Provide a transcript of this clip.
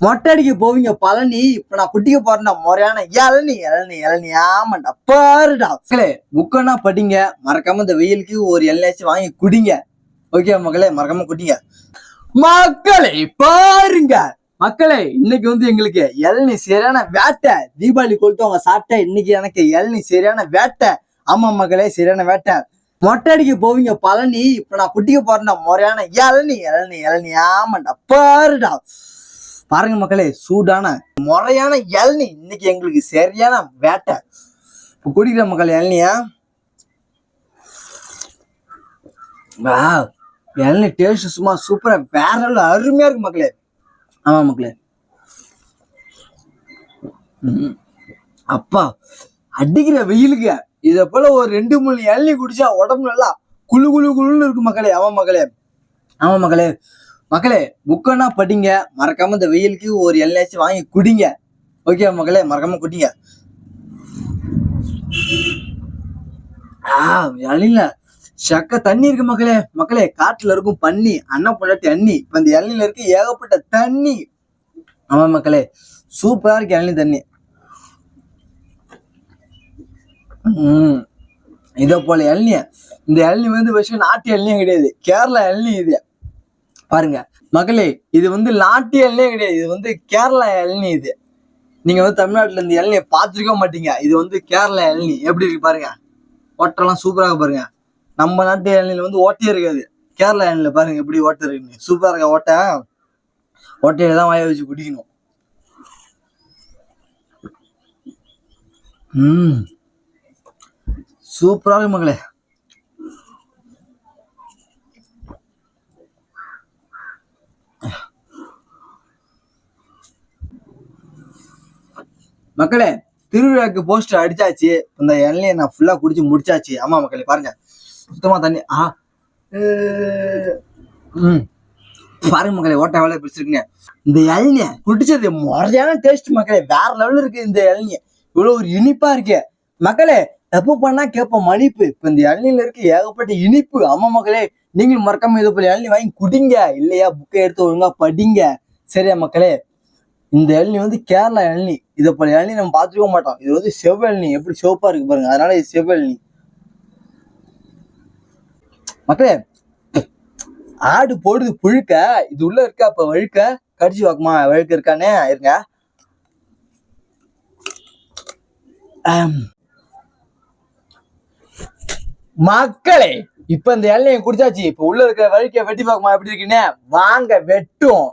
மொட்டை அடிக்க போவீங்க பழனி. இப்ப நான் குட்டிக்க போறேன்டா முறையான இளநி இளநி இளநி. ஆமாண்டா பாருடா. மக்களே புக்கன்னா படிங்க மறக்காம இந்த வெயிலுக்கு ஒரு எல்லையாச்சும் வாங்கி குடிங்க. ஓகே மக்களே? மறக்காம குடிங்க. மக்களே பாருங்க. மக்களே இன்னைக்கு வந்து எங்களுக்கு இளநி சரியான வேட்டை. தீபாவளி கொளுத்து அவங்க சாப்பிட்ட இன்னைக்கு எனக்கு இளநி சரியான வேட்டை. ஆமா மக்களே சரியான வேட்டை. மொட்டை அடிக்க போவீங்க பழனி. இப்ப நான் குட்டிக்க போறேன்டா முறையான இளநி இளநி இளநி. ஆமாண்டா பாருடா. பாருங்க மக்களே சூடான முறையான இளநி. இன்னைக்கு எங்களுக்கு சரியான வேட்டை. இப்போ குடிக்கிற மக்கள் இளநியா? வா இளநி டேஸ்ட் சும்மா சூப்பரா வேற நல்ல அருமையா இருக்கு மக்களே. ஆமா மக்களே. அப்பா அடிக்கிற வெயிலுக்கு இதை போல ஒரு ரெண்டு மூணு இளநி குடிச்சா உடம்பு நல்லா குளு குழு குளுன்னு இருக்கு மக்களே. ஆமா மக்களே. ஆமா மக்களே. மக்களே புக்கனா படிங்க மறக்காம இந்த வெயிலுக்கு ஒரு எல்லையாச்சும் வாங்கி குடிங்க. ஓகே மக்களே மறக்காம குடிங்க. ஆ இளநில சக்க தண்ணி இருக்கு மக்களே. மக்களே காட்டுல இருக்கும் பன்னி அண்ணன் பொண்டாட்டி அண்ணி இப்ப இந்த இளநில இருக்கு ஏகப்பட்ட தண்ணி. ஆமா மக்களே சூப்பரா இருக்கு இளநி தண்ணி. உம் இதை போல இளநிய இந்த இளநி வந்து விஷயம் நாட்டு இளநியும் கிடையாது. கேரளா இளநி இது. பாருங்க. மகளே இது வந்து நாட்டு இளநியே கிடையாது. இது வந்து கேரளா இளநி இது. நீங்க வந்து தமிழ்நாட்டுல இந்த இளநியை பார்த்துருக்க மாட்டீங்க. இது வந்து கேரளா இளநீ எப்படி இருக்கு பாருங்க. ஓட்டெல்லாம் சூப்பராக பாருங்க. நம்ம நாட்டு இளநில வந்து ஓட்டையே இருக்காது. கேரளா இளநில பாருங்க எப்படி ஓட்டை இருக்குன்னு. சூப்பரா இருக்க ஓட்டை? ஓட்டையில தான் வாய வச்சு குடிக்கணும். ம். சூப்பராக இருக்கு மக்களே திருவிழாக்கு போஸ்டர் அடிச்சாச்சு. இந்த எண்ணெயை நான் ஃபுல்லா குடிச்சு முடிச்சாச்சு. ஆமா மக்களே பாருங்க. சுத்தமா தண்ணி ஆ. ம். பாருங்க மக்களே ஓட்ட வேலை பிடிச்சிருக்குங்க இந்த இளநிய குடிச்சது முறையான டேஸ்ட் மக்களே. வேற லெவலில் இருக்கு இந்த இளநிய இவ்வளோ ஒரு இனிப்பா இருக்கு. மக்களே தப்பு பண்ணா கேட்போம் மன்னிப்பு. இப்போ இந்த இளநில இருக்கு ஏகப்பட்ட இனிப்பு. அம்மா மக்களே நீங்களும் மறக்காம இதை போல இளநி வாங்கி குடிங்க. இல்லையா புக்கை எடுத்து ஒழுங்கா படிங்க. சரியா மக்களே? இந்த இளநி வந்து கேரளா இளநி இதை போல இளநி நம்ம பார்த்துருக்க மாட்டோம். இது வந்து செவ்வெழனி எப்படி சிவப்பா இருக்கு பாருங்க. அதனால இது செவ்வழனி மக்களே ஆடு போடுது புழுக்க. இது உள்ள இருக்கா? அப்ப வழுக்க. கடிச்சு பார்க்குமா வழுக்க இருக்கானே? இருங்க. மக்களே இப்ப இந்த இளநியை குடிச்சாச்சு. இப்ப உள்ள இருக்கிற வழுக்க வெட்டி பார்க்குமா எப்படி இருக்குன்னு? வாங்க வெட்டும்.